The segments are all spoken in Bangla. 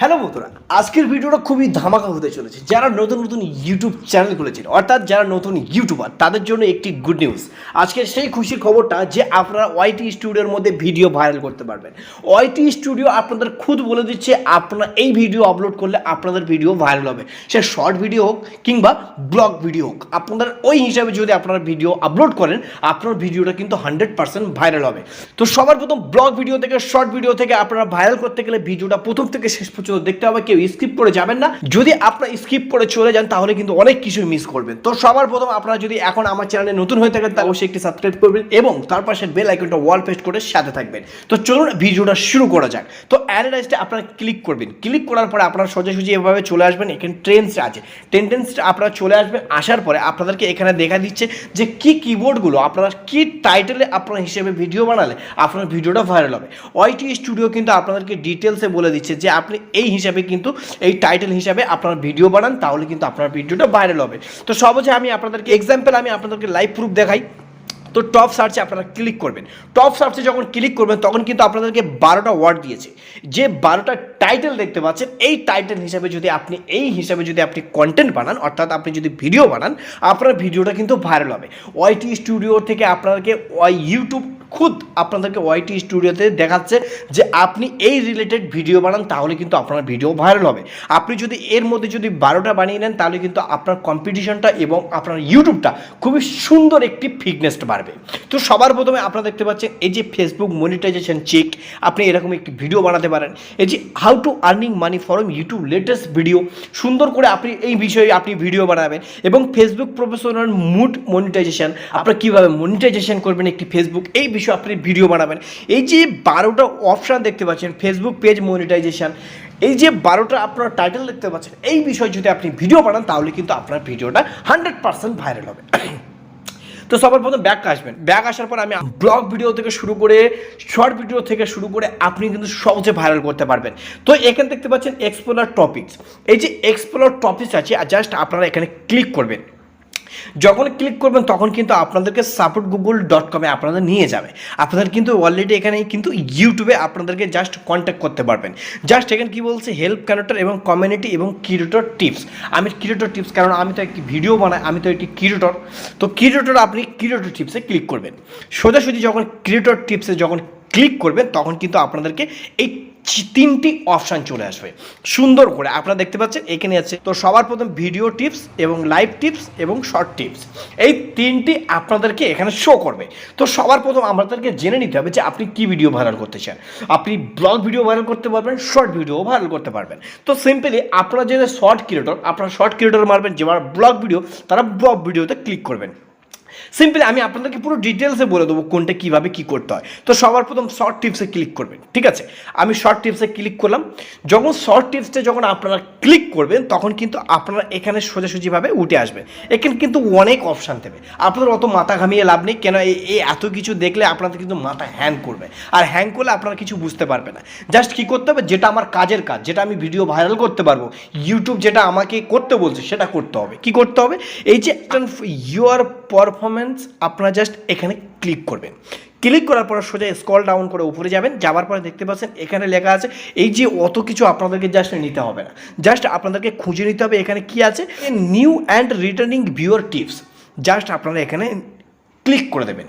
হ্যালো বন্ধুরা, আজকের ভিডিওটা খুবই ধামাকা হতে চলেছে। যারা নতুন নতুন ইউটিউব চ্যানেল খুলেছেন, অর্থাৎ যারা নতুন ইউটিউবার তাদের জন্য একটি গুড নিউজ আজকের সেই খুশির খবরটা যে আপনারা ওয়াইটি স্টুডিওর মধ্যে ভিডিও ভাইরাল করতে পারবেন। ওয়াইটি স্টুডিও আপনাদের খুদ বলে দিচ্ছে, আপনারা এই ভিডিও আপলোড করলে আপনাদের ভিডিও ভাইরাল হবে। সে শর্ট ভিডিও হোক কিংবা ব্লগ ভিডিও হোক, আপনাদের ওই হিসাবে যদি আপনারা ভিডিও আপলোড করেন, আপনার ভিডিওটা কিন্তু হান্ড্রেড পার্সেন্ট ভাইরাল হবে। তো সবার প্রথম ব্লগ ভিডিও থেকে শর্ট ভিডিও থেকে আপনারা ভাইরাল করতে গেলে ভিডিওটা প্রথম থেকে শেষ পর্যন্ত দেখতে হবে কেউ স্কিপ করে যাবেন না। যদি আপনারা স্কিপ করে চলে যান, তাহলে কিন্তু অনেক কিছু মিস করবেন। তো সবার প্রথম আপনারা যদি এখন আমার চ্যানেলে নতুন হয়ে থাকেন, তাহলে অবশ্যই একটি সাবস্ক্রাইব করবেন এবং তার পাশে বেল আইকনটা ওয়াল পেস্ট করে সাথে থাকবেন। তো চলুন ভিডিওটা শুরু করা যাক। তো অ্যানালাইজটা আপনারা ক্লিক করবেন। ক্লিক করার পরে আপনারা সোজাসুজি এভাবে চলে আসবেন, এখানে ট্রেন্ডসটা আছে। টেন্ডেন্সটা আপনারা চলে আসবেন, আসার পরে আপনাদেরকে এখানে দেখা দিচ্ছে যে কি কিবোর্ডগুলো আপনারা, কি টাইটেলে আপনার হিসেবে ভিডিও বানালে আপনার ভিডিওটা ভাইরাল হবে। ওয়াইটি স্টুডিও কিন্তু আপনাদেরকে ডিটেলসে বলে দিচ্ছে যে আপনি এই হিসাবে কিন্তু, এই টাইটেল হিসাবে আপনার ভিডিও বানান, তাহলে কিন্তু আপনার ভিডিওটা ভাইরাল হবে। তো সহজে আমি আপনাদেরকে এক্সাম্পল আমি আপনাদেরকে লাইভ প্রুফ দেখাই। তো টপ সার্চে আপনারা ক্লিক করবেন। টপ সার্চে যখন ক্লিক করবেন, তখন কিন্তু আপনাদেরকে বারোটা ওয়ার্ড দিয়েছে। যে বারোটা টাইটেল দেখতে পাচ্ছেন, এই টাইটেল হিসাবে যদি আপনি, এই হিসাবে যদি আপনি কন্টেন্ট বানান, অর্থাৎ আপনি যদি ভিডিও বানান, আপনার ভিডিওটা কিন্তু ভাইরাল হবে। ওয়াইটি স্টুডিও থেকে আপনাদেরকে ওয়াই ইউটিউব খুদ আপনাদেরকে ওয়াইটি স্টুডিওতে দেখাচ্ছে যে আপনি এই রিলেটেড ভিডিও বানান, তাহলে কিন্তু আপনার ভিডিও ভাইরাল হবে। আপনি যদি এর মধ্যে যদি বারোটা বানিয়ে নেন, তাহলে কিন্তু আপনার কম্পিটিশনটা এবং আপনার ইউটিউবটা খুবই সুন্দর একটি ফিটনেস বাড়বে। তো সবার প্রথমে আপনারা দেখতে পাচ্ছেন, এই যে ফেসবুক মনিটাইজেশন চেক আপনি এরকম একটি ভিডিও বানাতে পারেন। এই যে how to earning money from YouTube latest video সুন্দর করে আপনি এই বিষয়ে আপনি ভিডিও বানাবেন এবং ফেসবুক প্রফেশনাল মুড মনিটাইজেশন আপনারা কীভাবে মনিটাইজেশন করবেন একটি ফেসবুক এই বিষয়ে আপনি ভিডিও বানাবেন। এই যে বারোটা অপশান দেখতে পাচ্ছেন ফেসবুক পেজ মনিটাইজেশন এই যে বারোটা আপনার টাইটেল দেখতে পাচ্ছেন, এই বিষয়ে যদি আপনি ভিডিও বানান, তাহলে কিন্তু আপনার ভিডিওটা হান্ড্রেড পার্সেন্ট ভাইরাল হবে। তো সবার প্রথম ব্যাক আসবেন। ব্যাক আসার পর আমি ব্লগ ভিডিও থেকে শুরু করে শর্ট ভিডিও থেকে শুরু করে আপনি কিন্তু সহজে ভাইরাল করতে পারবেন। তো এখানে দেখতে পাচ্ছেন এক্সপ্লোরার টপিকস এই যে এক্সপ্লোর টপিকস আছে জাস্ট আপনারা এখানে ক্লিক করবেন। যখন ক্লিক করবেন, তখন কিন্তু আপনাদেরকে সাপোর্ট গুগল ডট কমে আপনাদের নিয়ে যাবে। আপনাদের কিন্তু অলরেডি এখানে কিন্তু ইউটিউবে আপনাদেরকে জাস্ট কন্ট্যাক্ট করতে পারবেন। জাস্ট এখানে কি বলছে? হেল্প ক্যারেক্টার এবং কমিউনিটি এবং ক্রিয়েটর টিপস আমি ক্রিয়েটর টিপস কারণ আমি তো একটি ভিডিও বানাই, আমি তো একটি ক্রিয়েটর তো ক্রিয়েটর আপনি ক্রিয়েটর টিপসে ক্লিক করবেন। সোজাসুজি যখন ক্রিয়েটর টিপসে যখন ক্লিক করবেন, তখন কিন্তু আপনাদেরকে এই তিনটি অপশান চলে আসবে। সুন্দর করে আপনারা দেখতে পাচ্ছেন, এখানে আছে তো সবার প্রথম ভিডিও টিপস এবং লাইভ টিপস এবং শর্ট টিপস এই তিনটি আপনাদেরকে এখানে শো করবে। তো সবার প্রথম আমাদেরকে জেনে নিতে হবে যে আপনি কি ভিডিও ভাইরাল করতে চান। আপনি ব্লগ ভিডিও ভাইরাল করতে পারবেন শর্ট ভিডিও ভাইরাল করতে পারবেন। তো সিম্পলি আপনারা যে শর্ট ক্রিয়েটর আপনারা শর্ট ক্রিয়েটর মারবেন, যে ব্লগ ভিডিও তারা ব্লগ ভিডিওতে ক্লিক করবেন। সিম্পলি আমি আপনাদেরকে পুরো ডিটেলসে বলে দেবো কোনটা কীভাবে কী করতে হয়। তো সবার প্রথম শর্ট টিপসে ক্লিক করবেন, ঠিক আছে? আমি শর্ট টিপসে ক্লিক করলাম। যখন শর্ট টিপসে যখন আপনারা ক্লিক করবেন, তখন কিন্তু আপনারা এখানে সোজাসুজিভাবে উঠে আসবেন। এখানে কিন্তু অনেক অপশান দেবে। আপনাদের অত মাথা ঘামিয়ে লাভ নেই, কেন এই এত কিছু দেখলে আপনাদের কিন্তু মাথা হ্যাং করবে। আর হ্যাং করলে আপনারা কিছু বুঝতে পারবে না। জাস্ট কী করতে হবে? যেটা আমার কাজের কাজ, যেটা আমি ভিডিও ভাইরাল করতে পারব ইউটিউব যেটা আমাকে করতে বলছে, সেটা করতে হবে। কি করতে হবে? এই যে ইউর পারফরমেন্স আপনারা জাস্ট এখানে ক্লিক করবেন। ক্লিক করার পর সোজা স্কল ডাউন করে উপরে যাবেন যাওয়ার পরে দেখতে পাচ্ছেন এখানে লেখা আছে, এই যে অত কিছু আপনাদেরকে জাস্ট নিতে হবে না। জাস্ট আপনাদেরকে খুঁজে নিতে হবে এখানে কি আছে নিউ অ্যান্ড রিটার্নিং ভিউর টিপস জাস্ট আপনারা এখানে ক্লিক করে দেবেন।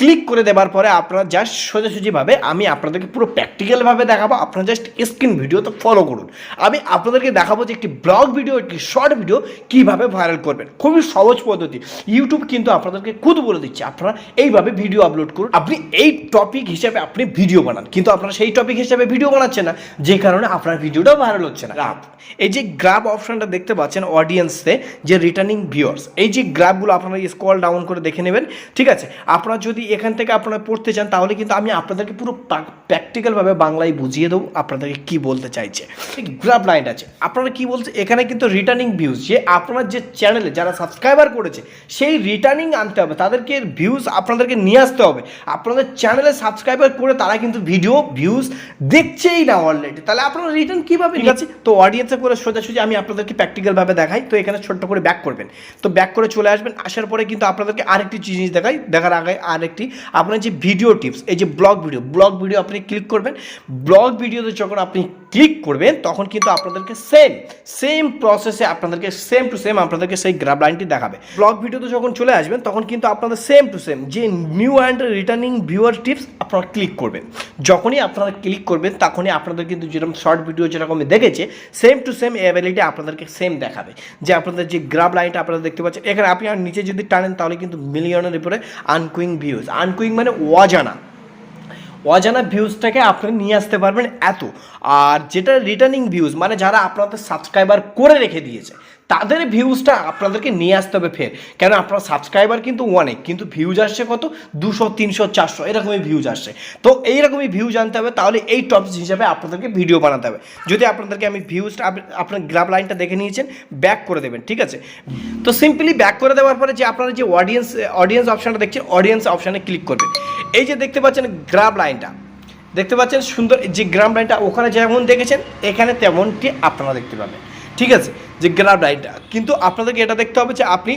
ক্লিক করে দেওয়ার পরে আপনারা জাস্ট সোজাসুজিভাবে আমি আপনাদেরকে পুরো প্র্যাকটিক্যালভাবে দেখাবো। আপনারা জাস্ট স্ক্রিন ভিডিও তো ফলো করুন। আমি আপনাদেরকে দেখাবো যে একটি ব্লগ ভিডিও একটি শর্ট ভিডিও কীভাবে ভাইরাল করবেন। খুবই সহজ পদ্ধতি। ইউটিউব কিন্তু আপনাদেরকে খুদ বলে দিচ্ছে আপনারা এইভাবে ভিডিও আপলোড করুন। আপনি এই টপিক হিসেবে আপনি ভিডিও বানান। কিন্তু আপনারা সেই টপিক হিসেবে ভিডিও বানাচ্ছেন না যে কারণে আপনার ভিডিওটা ভাইরাল হচ্ছে না। গ্রাফ এই যে গ্রাফ অপশনটা দেখতে পাচ্ছেন অডিয়েন্সে যে রিটার্নিং ভিউয়ার্স এই যে গ্রাফগুলো আপনারা স্কল ডাউন করে দেখে নেবেন ঠিক আছে? আপনারা যদি এখান থেকে আপনারা পড়তে চান তাহলে কিন্তু আমি আপনাদেরকে পুরো প্র্যাকটিক্যালভাবে বাংলায় বুঝিয়ে দেবো আপনাদেরকে কি বলতে চাইছে। গ্রাফ লাইন আছে। আপনারা কি বলছে এখানে কিন্তু রিটার্নিং ভিউজ যে আপনার যে চ্যানেলে যারা সাবস্ক্রাইবার করেছে সেই রিটার্নিং আনতে হবে তাদেরকে ভিউজ আপনাদেরকে নিয়ে আসতে হবে। আপনাদের চ্যানেলে সাবস্ক্রাইবার করে তারা কিন্তু ভিডিও ভিউজ দেখছেই না অলরেডি তাহলে আপনারা রিটার্ন কীভাবে ঠিক আছে তো অডিয়েন্সে করে সোজাসুজি আমি আপনাদেরকে প্র্যাকটিক্যালভাবে দেখাই তো এখানে ছোট্ট করে ব্যাক করবেন। তো ব্যাক করে চলে আসবেন আসার পরে কিন্তু আপনাদেরকে আরেকটি জিনিস দেখাই দেখার আগে আরেকটি আপনার যে ভিডিও টিপস এই যে ব্লগ ভিডিও ব্লগ ভিডিও আপনি ক্লিক করবেন ব্লগ ভিডিওতে যখন আপনি ক্লিক করবেন, তখন কিন্তু আপনাদেরকে সেম সেম প্রসেসে আপনাদেরকে সেম টু সেম আপনাদেরকে সেই গ্রাফ লাইনটি দেখাবে। ব্লগ ভিডিওতে যখন চলে আসবেন, তখন কিন্তু আপনাদের সেম টু সেম যে new and returning viewer tips আপনারা ক্লিক করবেন। যখনই আপনারা ক্লিক করবেন, তখনই আপনাদের কিন্তু যেরকম শর্ট ভিডিও যেরকম দেখেছে সেম টু সেম অ্যাবিলিটি আপনাদেরকে সেম দেখাবে। যে আপনাদের যে গ্রাফ লাইনটা আপনারা দেখতে পাচ্ছেন, এখানে আপনি আর নিচে যদি টানেন, তাহলে কিন্তু মিলিয়নের উপরে আনকুইং ভিউজ আনকুইং মানে অজানা। অজানা ভিউজটাকে আপনি নিয়ে আসতে পারবেন এত। আর যেটা রিটার্নিং ভিউজ মানে যারা আপনাদের সাবস্ক্রাইবার করে রেখে দিয়েছে, তাদের ভিউজটা আপনাদেরকে নিয়ে আসতে হবে ফের। কেন আপনার সাবস্ক্রাইবার কিন্তু অনেক, কিন্তু ভিউজ আসছে কত? দুশো, তিনশো, চারশো, এরকমই ভিউজ আসছে। তো এইরকমই ভিউজ আনতে হবে, তাহলে এই টপিক হিসাবে আপনাদেরকে ভিডিও বানাতে হবে। যদি আপনাদেরকে আমি ভিউজটা আপনার গ্রাফ লাইনটা দেখে নিয়েছেন ব্যাক করে দেবেন, ঠিক আছে? তো সিম্পলি ব্যাক করে দেওয়ার পরে যে আপনারা যে অডিয়েন্স অডিয়েন্স অপশানটা দেখছেন অডিয়েন্স অপশানে ক্লিক করবেন। এই যে দেখতে পাচ্ছেন গ্রাফ লাইনটা দেখতে পাচ্ছেন সুন্দর যে গ্রাম লাইনটা ওখানে যেমন দেখেছেন, এখানে তেমনটি আপনারা দেখতে পাবেন। ঠিক আছে, যে গ্রাম লাইনটা। কিন্তু আপনাদেরকে এটা দেখতে হবে যে আপনি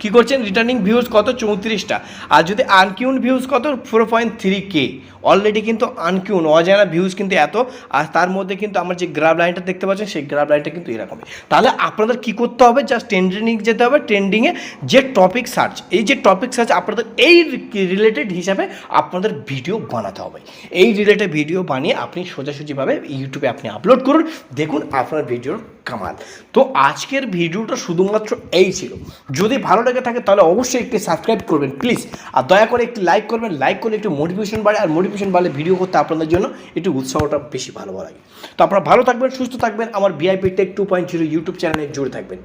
কী করছেন? রিটার্নিং ভিউজ কত? চৌত্রিশটা। আর যদি আনকিউন ভিউজ কত? Four point three K already কিন্তু আনকিউন অজানা ভিউজ কিন্তু এত। আর তার মধ্যে কিন্তু আমার যে গ্রাফ লাইনটা দেখতে পাচ্ছেন, সেই গ্রাফ লাইনটা কিন্তু এরকমই। তাহলে আপনাদের কী করতে হবে? জাস্ট ট্রেন্ডিং যেতে হবে ট্রেন্ডিংয়ে যে টপিক সার্চ এই যে টপিক সার্চ আপনাদের, এই রিলেটেড হিসাবে আপনাদের ভিডিও বানাতে হবে। এই রিলেটেড ভিডিও বানিয়ে আপনি সোজাসুজিভাবে ইউটিউবে আপনি আপলোড করুন। দেখুন আপনার ভিডিওর কামাল। তো আজকের ভিডিওটা শুধুমাত্র এই ছিল। যদি ভালো লেগে থাকে তাহলে অবশ্যই একটি সাবস্ক্রাইব করবেন, প্লিজ। আর দয়া করে একটি লাইক করবেন, লাইক করলে একটু মোটিভেশন বাড়ে, আর মোটিভেশন বাড়লে ভিডিও করতে আপনাদের জন্য একটু উৎসাহটা বেশি ভালো লাগে তো আপনারা ভালো থাকবেন, সুস্থ থাকবেন। আমার VIP tech two point zero YouTube চ্যানেলে জুড়ে থাকবেন।